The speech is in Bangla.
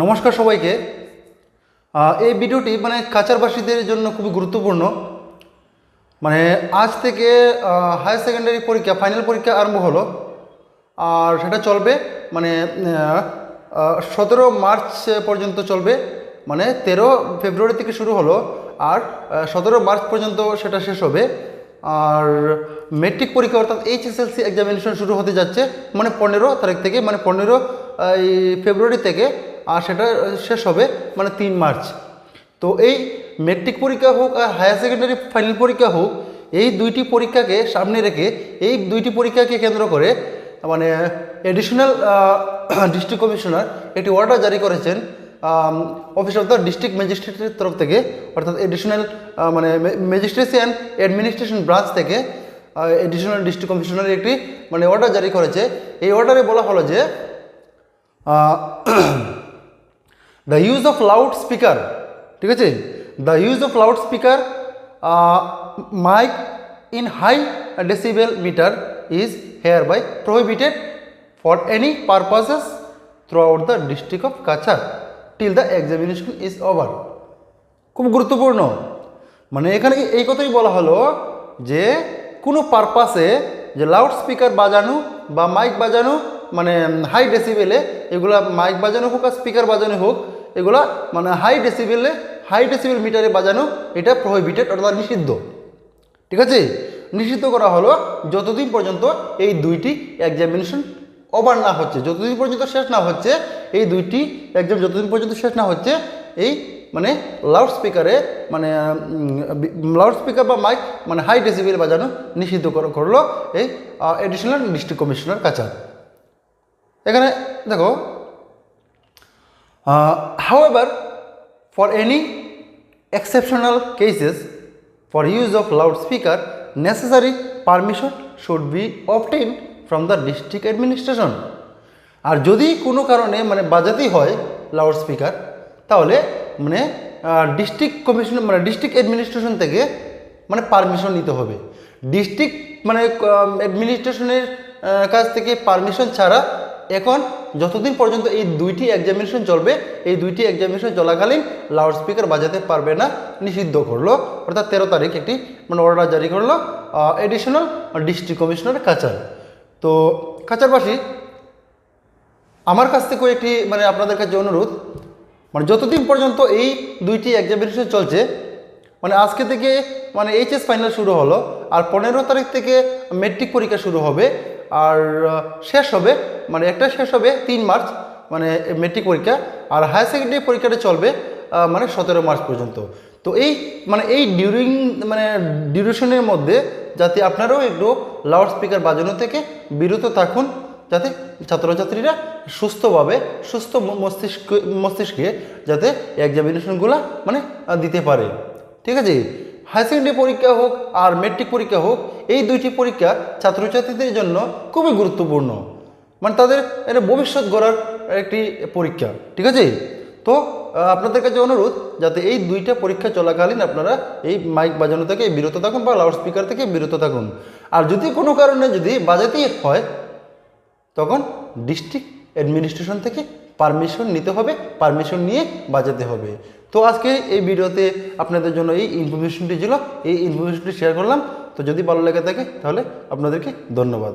নমস্কার সবাইকে। এই ভিডিওটি মানে কাচারবাসীদের জন্য খুবই গুরুত্বপূর্ণ। মানে আজ থেকে হায়ার সেকেন্ডারি পরীক্ষা ফাইনাল পরীক্ষা আরম্ভ হলো। আর সেটা চলবে মানে সতেরো মার্চ পর্যন্ত চলবে। মানে তেরো ফেব্রুয়ারি থেকে শুরু হলো। আর সতেরো মার্চ পর্যন্ত সেটা শেষ হবে। আর মেট্রিক পরীক্ষা অর্থাৎ এইচএসএলসি এক্সামিনেশন শুরু হতে যাচ্ছে মানে পনেরো তারিখ থেকে মানে পনেরো এই ফেব্রুয়ারি থেকে আর সেটা শেষ হবে মানে তিন মার্চ। তো এই মেট্রিক পরীক্ষা হোক আর হায়ার সেকেন্ডারি ফাইনাল পরীক্ষা হোক, এই দুইটি পরীক্ষাকে সামনে রেখে এই দুইটি পরীক্ষাকে কেন্দ্র করে মানে এডিশনাল ডিস্ট্রিক্ট কমিশনার একটি অর্ডার জারি করেছেন অফিস অফ দ্য ডিস্ট্রিক্ট ম্যাজিস্ট্রেটের তরফ থেকে, অর্থাৎ এডিশনাল মানে ম্যাজিস্ট্রেসি অ্যান্ড অ্যাডমিনিস্ট্রেশন ব্রাঞ্চ থেকে এডিশনাল ডিস্ট্রিক্ট কমিশনারের একটি মানে অর্ডার জারি করেছে। এই অর্ডারে বলা হলো যে the use of loud speaker ঠিক আছে? The use of loud speaker mike in high decibel meter is hereby prohibited for any purposes throughout the district of Cachar till the examination is over খুব গুরুত্বপূর্ণ। মানে এখানে এই কথাই বলা হলো যে কোনো পারপাসে যে লাউড স্পিকার বাজানো বা মাইক বাজানো মানে হাই ডেসিবেলে এগুলা মাইক বাজানো হোক আর স্পিকার বাজানো হোক এগুলা মানে হাই ডেসিবেলে, হাই ডেসিবেল মিটারে বাজানো, এটা প্রহিবিটেড অর্থাৎ নিষিদ্ধ। ঠিক আছে? নিষিদ্ধ করা হলো যতদিন পর্যন্ত এই দুইটি এক্সামিনেশন ওভার না হচ্ছে। যতদিন পর্যন্ত শেষ না হচ্ছে, এই দুইটি এক্সাম যতদিন পর্যন্ত শেষ না হচ্ছে, এই মানে লাউড স্পিকারে মানে লাউড স্পিকার বা মাইক মানে হাই ডেসিবেল বাজানো নিষিদ্ধ কর- করল এই এডিশনাল ডিস্ট্রিক্ট কমিশনার কাছা এখানে দেখো however for any exceptional cases, for use of loudspeaker, necessary permission should be obtained from the district administration. আর যদি কোনো কারণে মানে বাজাতেই হয় লাউড স্পিকার তাহলে মানে ডিস্ট্রিক্ট কমিশন মানে ডিস্ট্রিক্ট অ্যাডমিনিস্ট্রেশন থেকে মানে পারমিশন নিতে হবে। ডিস্ট্রিক্ট মানে অ্যাডমিনিস্ট্রেশনের কাছ থেকে পারমিশন ছাড়া এখন যতদিন পর্যন্ত এই দুইটি এক্সামিনেশন চলবে, এই দুইটি এক্সামিনেশন চলাকালীন লাউড স্পিকার বাজাতে পারবে না, নিষিদ্ধ করল। অর্থাৎ তেরো তারিখ একটি মানে অর্ডার জারি করল এডিশনাল ডিস্ট্রিক্ট কমিশনার কাচার তো কাচারবাসী আমার কাছ থেকেও একটি মানে আপনাদের কাছে অনুরোধ মানে যতদিন পর্যন্ত এই দুইটি এক্সামিনেশন চলছে মানে আজকে থেকে মানে এইচএস ফাইনাল শুরু হলো, আর পনেরো তারিখ থেকে মেট্রিক পরীক্ষা শুরু হবে আর শেষ হবে মানে একটা শেষ হবে তিন মার্চ মানে মেট্রিক পরীক্ষা, আর হায়ার সেকেন্ডারি পরীক্ষাটা চলবে মানে সতেরো মার্চ পর্যন্ত। তো এই মানে এই ডিউরিং মানে ডিউরেশনের মধ্যে যাতে আপনারাও একটু লাউড স্পিকার বাজানো থেকে বিরত থাকুন, যাতে ছাত্রছাত্রীরা সুস্থভাবে, সুস্থ মস্তিষ্ক, মস্তিষ্কে যাতে এক্সামিনেশনগুলো মানে দিতে পারে। ঠিক আছে? হায়ার সেকেন্ডারি পরীক্ষা হোক আর মেট্রিক পরীক্ষা হোক, এই দুইটি পরীক্ষা ছাত্রছাত্রীদের জন্য খুবই গুরুত্বপূর্ণ। মানে তাদের এটা ভবিষ্যৎ গড়ার একটি পরীক্ষা, ঠিক আছে? তো আপনাদের কাছে অনুরোধ যাতে এই দুইটা পরীক্ষা চলাকালীন আপনারা এই মাইক বাজানো থেকে বিরত থাকুন বা লাউড স্পিকার থেকে বিরত থাকুন। আর যদি কোনো কারণে যদি বাজাতেই হয়, তখন ডিস্ট্রিক্ট অ্যাডমিনিস্ট্রেশন থেকে পারমিশন নিতে হবে পারমিশন নিয়ে বাজাতে হবে। তো আজকে এই ভিডিওতে আপনাদের জন্য এই ইনফরমেশনটি ছিল, এই ইনফরমেশনটি শেয়ার করলাম। তো যদি ভালো লেগে থাকে তাহলে আপনাদেরকে ধন্যবাদ।